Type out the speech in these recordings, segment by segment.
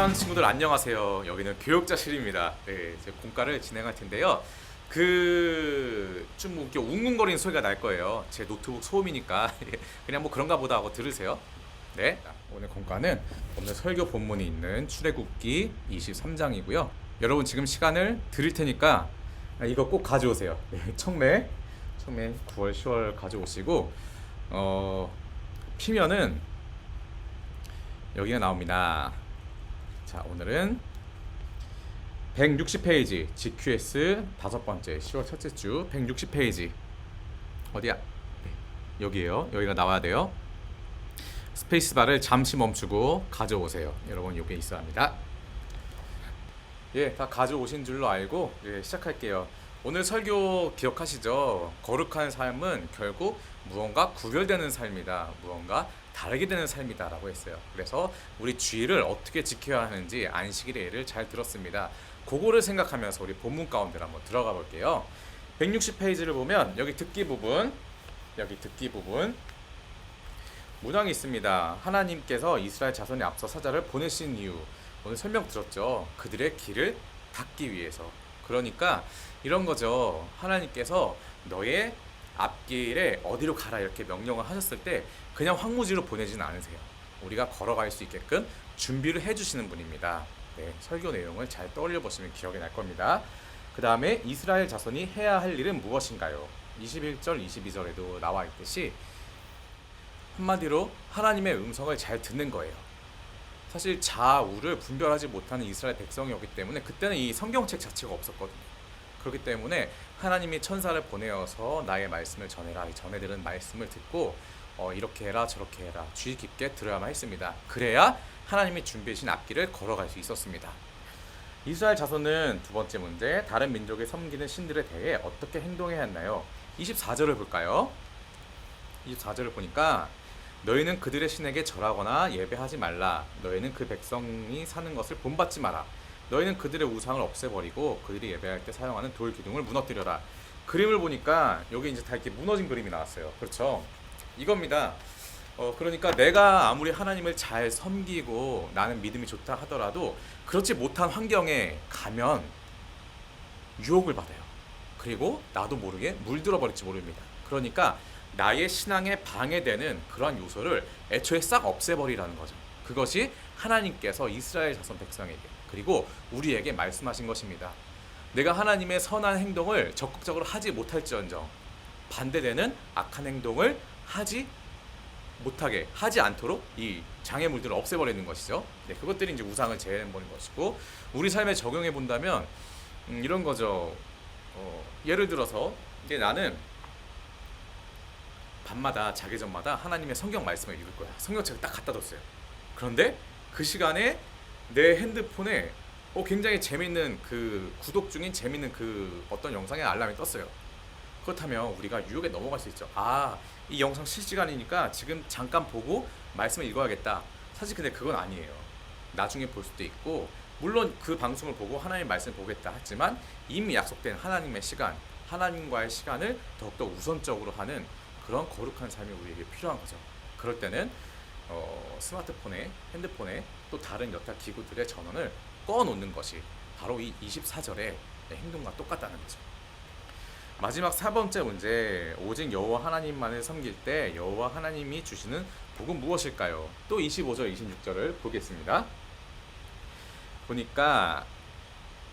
사랑하는 친구들 안녕하세요. 여기는 교육자실입니다. 네, 이제 공과를 진행할 텐데요. 그좀 이렇게 웅웅거리는 소리가 날 거예요. 제 노트북 소음이니까 그냥 뭐 그런가 보다 하고 들으세요. 네. 자, 오늘 공과는 오늘 설교 본문이 있는 출애굽기 23장이고요. 여러분 지금 시간을 드릴 테니까 이거 꼭 가져오세요. 네, 청매, 청매 9월, 10월 가져오시고 어 피면은 여기가 나옵니다. 자, 오늘은 160페이지 GQS 다섯 번째 10월 첫째 주 160페이지 어디야? 네, 여기에요. 여기가 나와야 돼요. 스페이스바를 잠시 멈추고 가져오세요. 여러분 이게 있어야 합니다. 예, 다 가져오신 줄로 알고 예, 시작할게요. 오늘 설교 기억하시죠? 거룩한 삶은 결국 무언가 구별되는 삶이다. 무언가 다르게 되는 삶이다라고 했어요. 그래서 우리 주의를 어떻게 지켜야 하는지 안식일의 예를 잘 들었습니다. 그거를 생각하면서 우리 본문 가운데로 한번 들어가 볼게요. 160페이지를 보면 여기 듣기 부분, 여기 듣기 부분 문항이 있습니다. 하나님께서 이스라엘 자손의 앞서 사자를 보내신 이유 오늘 설명 들었죠. 그들의 길을 닫기 위해서. 그러니까 이런 거죠. 하나님께서 너의 앞길에 어디로 가라 이렇게 명령을 하셨을 때 그냥 황무지로 보내지는 않으세요. 우리가 걸어갈 수 있게끔 준비를 해주시는 분입니다. 네, 설교 내용을 잘 떠올려 보시면 기억이 날 겁니다. 그 다음에 이스라엘 자손이 해야 할 일은 무엇인가요? 21절, 22절에도 나와 있듯이 한마디로 하나님의 음성을 잘 듣는 거예요. 사실 좌우를 분별하지 못하는 이스라엘 백성이었기 때문에 그때는 이 성경책 자체가 없었거든요. 그렇기 때문에 하나님이 천사를 보내어서 나의 말씀을 전해라. 이 전해들은 말씀을 듣고 어, 이렇게 해라 저렇게 해라 주의 깊게 들어야만 했습니다. 그래야 하나님이 준비하신 앞길을 걸어갈 수 있었습니다. 이스라엘 자손은 두 번째 문제 다른 민족의 섬기는 신들에 대해 어떻게 행동해야 했나요? 24절을 볼까요? 24절을 보니까 너희는 그들의 신에게 절하거나 예배하지 말라. 너희는 그 백성이 사는 것을 본받지 마라. 너희는 그들의 우상을 없애버리고 그들이 예배할 때 사용하는 돌 기둥을 무너뜨려라. 그림을 보니까 여기 이제 다 이렇게 무너진 그림이 나왔어요. 그렇죠? 이겁니다. 어, 그러니까 내가 아무리 하나님을 잘 섬기고 나는 믿음이 좋다 하더라도 그렇지 못한 환경에 가면 유혹을 받아요. 그리고 나도 모르게 물들어 버릴지 모릅니다. 그러니까 나의 신앙에 방해되는 그러한 요소를 애초에 싹 없애버리라는 거죠. 그것이 하나님께서 이스라엘 자손 백성에게 그리고 우리에게 말씀하신 것입니다. 내가 하나님의 선한 행동을 적극적으로 하지 못할지언정 반대되는 악한 행동을 하지 못하게 하지 않도록 이 장애물들을 없애버리는 것이죠. 네, 그것들이 이제 우상을 제해버리는 것이고 우리 삶에 적용해 본다면 음, 이런 거죠. 어, 예를 들어서 이제 나는 밤마다 자기 전마다 하나님의 성경 말씀을 읽을 거야. 성경책을 딱 갖다 뒀어요. 그런데 그 시간에 내 핸드폰에 어, 굉장히 재밌는 그 구독 중인 재밌는 그 어떤 영상의 알람이 떴어요. 그렇다면 우리가 유혹에 넘어갈 수 있죠. 아, 이 영상 실시간이니까 지금 잠깐 보고 말씀을 읽어야겠다. 사실 근데 그건 아니에요. 나중에 볼 수도 있고 물론 그 방송을 보고 하나님 말씀을 보겠다 하지만 이미 약속된 하나님의 시간, 하나님과의 시간을 더욱더 우선적으로 하는 그런 거룩한 삶이 우리에게 필요한 거죠. 그럴 때는 어, 스마트폰에, 핸드폰에 또 다른 여타 기구들의 전원을 꺼놓는 것이 바로 이 24절의 행동과 똑같다는 거죠. 마지막 세 번째 문제 오직 여호와 하나님만을 섬길 때 여호와 하나님이 주시는 복은 무엇일까요? 또 25절 26절을 보겠습니다. 보니까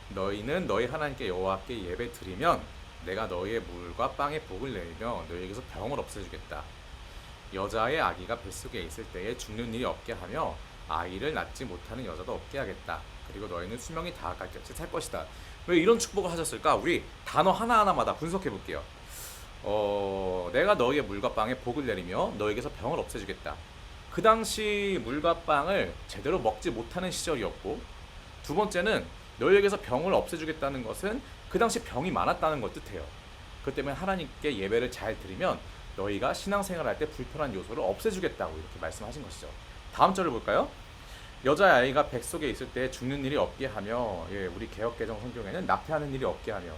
너희는 너희 하나님께 여호와께 예배 드리면 내가 너희의 물과 빵의 복을 내리며 너희에게서 병을 없애주겠다. 여자의 아기가 뱃속에 있을 때에 죽는 일이 없게 하며 아이를 낳지 못하는 여자도 없게 하겠다. 그리고 너희는 수명이 다할 곁에 살 것이다. 왜 이런 축복을 하셨을까? 우리 단어 하나하나마다 분석해 볼게요. 어, 내가 너희의 물과 빵에 복을 내리며 너에게서 병을 없애주겠다. 그 당시 물과 빵을 제대로 먹지 못하는 시절이었고, 두 번째는 너희에게서 병을 없애주겠다는 것은 그 당시 병이 많았다는 걸 뜻해요. 그것 때문에 하나님께 예배를 잘 드리면 너희가 신앙생활할 때 불편한 요소를 없애주겠다고 이렇게 말씀하신 것이죠. 다음 절을 볼까요? 여자 아이가 뱃속에 있을 때 죽는 일이 없게 하며 예, 우리 개혁개정 성경에는 납태하는 일이 없게 하며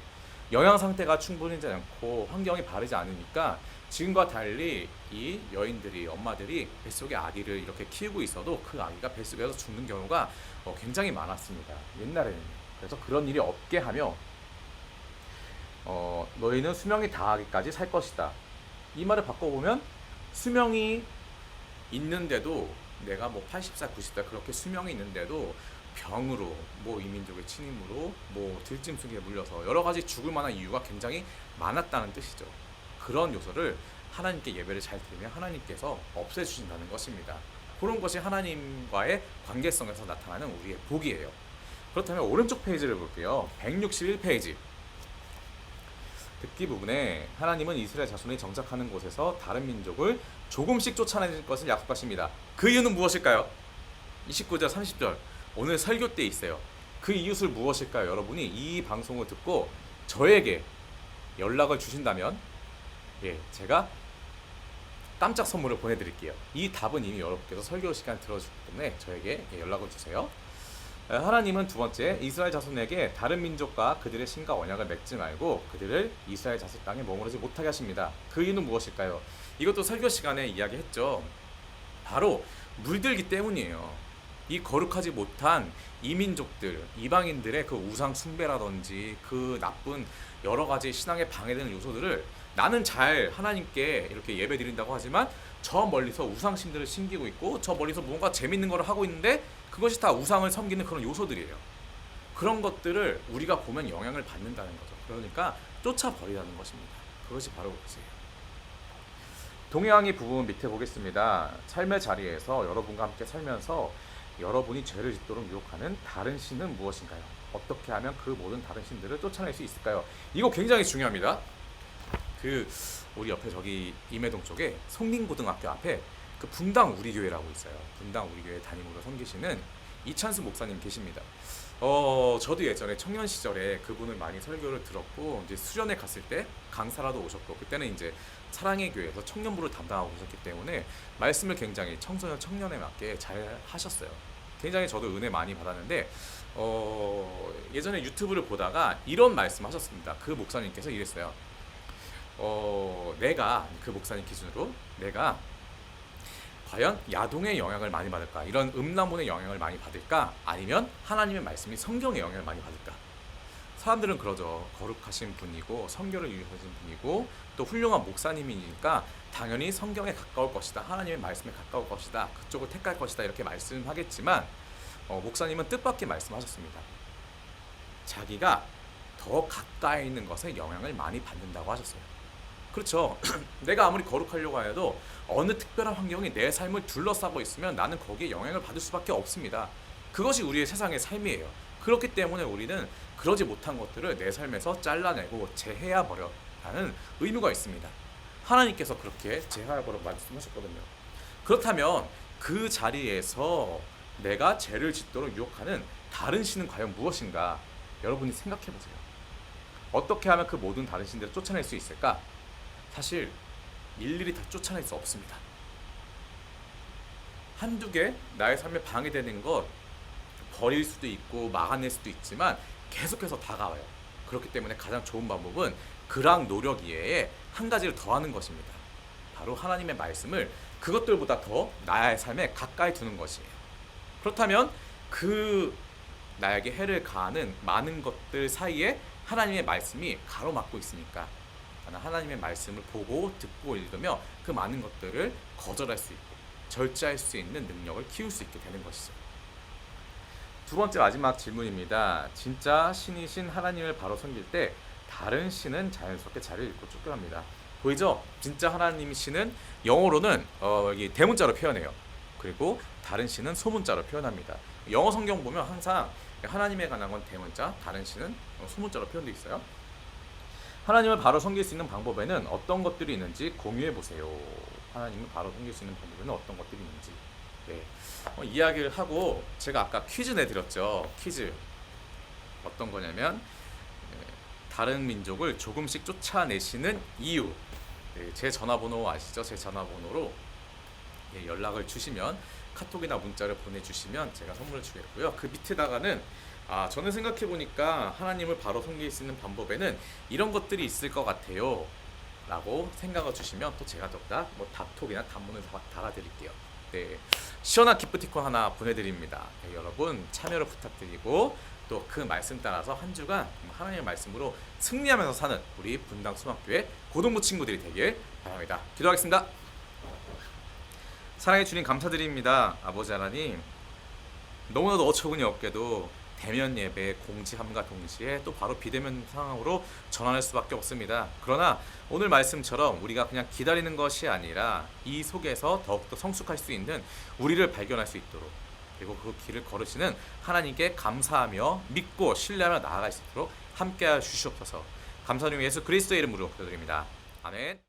영양 상태가 충분하지 않고 환경이 바르지 않으니까 지금과 달리 이 여인들이 엄마들이 뱃속에 아기를 이렇게 키우고 있어도 그 아기가 뱃속에서 죽는 경우가 어, 굉장히 많았습니다. 옛날에는 그래서 그런 일이 없게 하며 어, 너희는 수명이 다하기까지 살 것이다. 이 말을 바꿔보면 수명이 있는데도 내가 뭐 80살, 90살 그렇게 수명이 있는데도 병으로 뭐 이민족의 침입으로 뭐 들짐승에 물려서 여러 가지 죽을 만한 이유가 굉장히 많았다는 뜻이죠. 그런 요소를 하나님께 예배를 잘 드리면 하나님께서 없애주신다는 것입니다. 그런 것이 하나님과의 관계성에서 나타나는 우리의 복이에요. 그렇다면 오른쪽 페이지를 볼게요. 161페이지. 듣기 부분에 하나님은 이스라엘 자손이 정착하는 곳에서 다른 민족을 조금씩 쫓아내실 것을 약속하십니다. 그 이유는 무엇일까요? 29절 30절 오늘 설교 때 있어요. 그 이유를 무엇일까요? 여러분이 이 방송을 듣고 저에게 연락을 주신다면 예, 제가 깜짝 선물을 보내드릴게요. 이 답은 이미 여러분께서 설교 시간 들어주기 때문에 저에게 예, 연락을 주세요. 에, 하나님은 두 번째 이스라엘 자손에게 다른 민족과 그들의 신과 언약을 맺지 말고 그들을 이스라엘 자손 땅에 머무르지 못하게 하십니다. 그 이유는 무엇일까요? 이것도 설교 시간에 이야기했죠. 바로 물들기 때문이에요. 이 거룩하지 못한 이민족들, 이방인들의 그 우상 숭배라든지 그 나쁜 여러 가지 신앙에 방해되는 요소들을 나는 잘 하나님께 이렇게 예배 드린다고 하지만 저 멀리서 우상신들을 신기고 있고 저 멀리서 뭔가 재밌는 걸 하고 있는데 그것이 다 우상을 섬기는 그런 요소들이에요. 그런 것들을 우리가 보면 영향을 받는다는 거죠. 그러니까 쫓아버리라는 것입니다. 그것이 바로 그것이에요. 동해항이 부분 밑에 보겠습니다. 삶의 자리에서 여러분과 함께 살면서 여러분이 죄를 짓도록 유혹하는 다른 신은 무엇인가요? 어떻게 하면 그 모든 다른 신들을 쫓아낼 수 있을까요? 이거 굉장히 중요합니다. 그 우리 옆에 저기 임해동 쪽에 송림고등학교 앞에 그 분당 우리 교회라고 있어요. 분당 우리 교회 담임으로 섬기시는 이찬수 목사님 계십니다. 어 저도 예전에 청년 시절에 그분을 많이 설교를 들었고 이제 수련회 갔을 때 강사라도 오셨고 그때는 이제 사랑의 교회에서 청년부를 담당하고 계셨기 때문에 말씀을 굉장히 청소년 청년에 맞게 잘 하셨어요. 굉장히 저도 은혜 많이 받았는데 어 예전에 유튜브를 보다가 이런 말씀하셨습니다. 그 목사님께서 이랬어요. 어, 내가 그 목사님 기준으로 내가 과연 야동의 영향을 많이 받을까? 이런 음란물의 영향을 많이 받을까? 아니면 하나님의 말씀이 성경의 영향을 많이 받을까? 사람들은 그러죠. 거룩하신 분이고 성경을 유익하신 분이고 또 훌륭한 목사님이니까 당연히 성경에 가까울 것이다. 하나님의 말씀에 가까울 것이다. 그쪽을 택할 것이다. 이렇게 말씀하겠지만 어, 목사님은 뜻밖의 말씀하셨습니다. 자기가 더 가까이 있는 것에 영향을 많이 받는다고 하셨어요. 그렇죠. 내가 아무리 거룩하려고 해도 어느 특별한 환경이 내 삶을 둘러싸고 있으면 나는 거기에 영향을 받을 수밖에 없습니다. 그것이 우리의 세상의 삶이에요. 그렇기 때문에 우리는 그러지 못한 것들을 내 삶에서 잘라내고 제해야 버려라는 의무가 있습니다. 하나님께서 그렇게 제하야 버려 말씀하셨거든요. 그렇다면 그 자리에서 내가 죄를 짓도록 유혹하는 다른 신은 과연 무엇인가? 여러분이 생각해 보세요. 어떻게 하면 그 모든 다른 신들을 쫓아낼 수 있을까? 사실 일일이 다 쫓아낼 수 없습니다. 한두 개 나의 삶에 방해되는 것 버릴 수도 있고 막아낼 수도 있지만 계속해서 다가와요. 그렇기 때문에 가장 좋은 방법은 그랑 노력 이외에 한 가지를 더 하는 것입니다. 바로 하나님의 말씀을 그것들보다 더 나의 삶에 가까이 두는 것이에요. 그렇다면 그 나에게 해를 가하는 많은 것들 사이에 하나님의 말씀이 가로막고 있으니까 나는 하나님의 말씀을 보고 듣고 읽으며 그 많은 것들을 거절할 수 있고 절제할 수 있는 능력을 키울 수 있게 되는 것이죠. 두 번째 마지막 질문입니다. 진짜 신이신 하나님을 바로 섬길 때 다른 신은 자연스럽게 자리를 잃고 쫓겨납니다. 보이죠? 진짜 하나님 신은 영어로는 어, 여기 대문자로 표현해요. 그리고 다른 신은 소문자로 표현합니다. 영어 성경 보면 항상 하나님에 관한 건 대문자, 다른 신은 소문자로 표현되어 있어요. 하나님을 바로 섬길 수 있는 방법에는 어떤 것들이 있는지 공유해 보세요. 하나님을 바로 섬길 수 있는 방법에는 어떤 것들이 있는지. 네. 어, 이야기를 하고 제가 아까 퀴즈 내드렸죠. 퀴즈. 어떤 거냐면 네, 다른 민족을 조금씩 쫓아내시는 이유. 네, 제 전화번호 아시죠? 제 전화번호로 예, 연락을 주시면 카톡이나 문자를 보내주시면 제가 선물을 주겠고요. 그 밑에다가는 아, 저는 생각해 보니까 하나님을 바로 섬길 수 있는 방법에는 이런 것들이 있을 것 같아요. 라고 생각을 주시면 또 제가 더욱다 뭐 답톡이나 단문을 다 달아드릴게요. 네, 시원한 기프티콘 하나 보내드립니다. 네, 여러분 참여를 부탁드리고 또 그 말씀 따라서 한 주간 하나님의 말씀으로 승리하면서 사는 우리 분당 수학교의 고등부 친구들이 되길 바랍니다. 기도하겠습니다. 사랑해 주님 감사드립니다. 아버지 하나님 너무나도 어처구니 없게도 대면 예배 공지함과 동시에 또 바로 비대면 상황으로 전환할 수밖에 없습니다. 그러나 오늘 말씀처럼 우리가 그냥 기다리는 것이 아니라 이 속에서 더욱더 성숙할 수 있는 우리를 발견할 수 있도록 그리고 그 길을 걸으시는 하나님께 감사하며 믿고 신뢰하며 나아갈 수 있도록 함께하여 주시옵소서. 감사드리며 예수 그리스도의 이름으로 기도드립니다. 아멘.